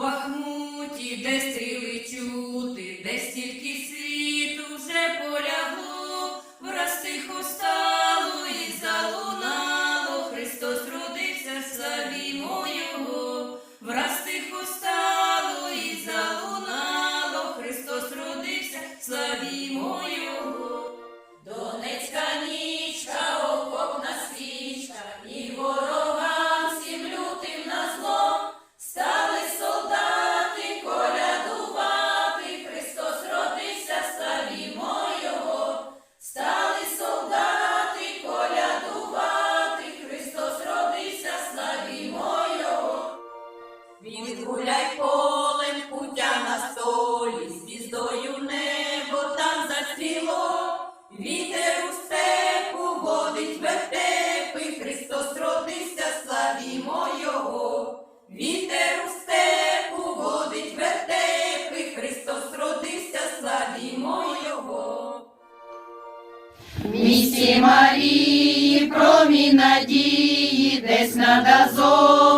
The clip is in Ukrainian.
бахмуті, де стріли чути, де стільки світу вже полягло, враз тихо стало і залунало, Христос родився, славімо Його, враз тихо стало і залунало, Христос родився, славімо моєго. Відгуляй полем путя на столі, звіздою небо там зацвіло, вітер у степу водить вертепи, Христос родився, славімо Його, вітер у степу водить вертепи, Христос родився, славімо Його. Місті Марії, промінь надії, десь над Азором,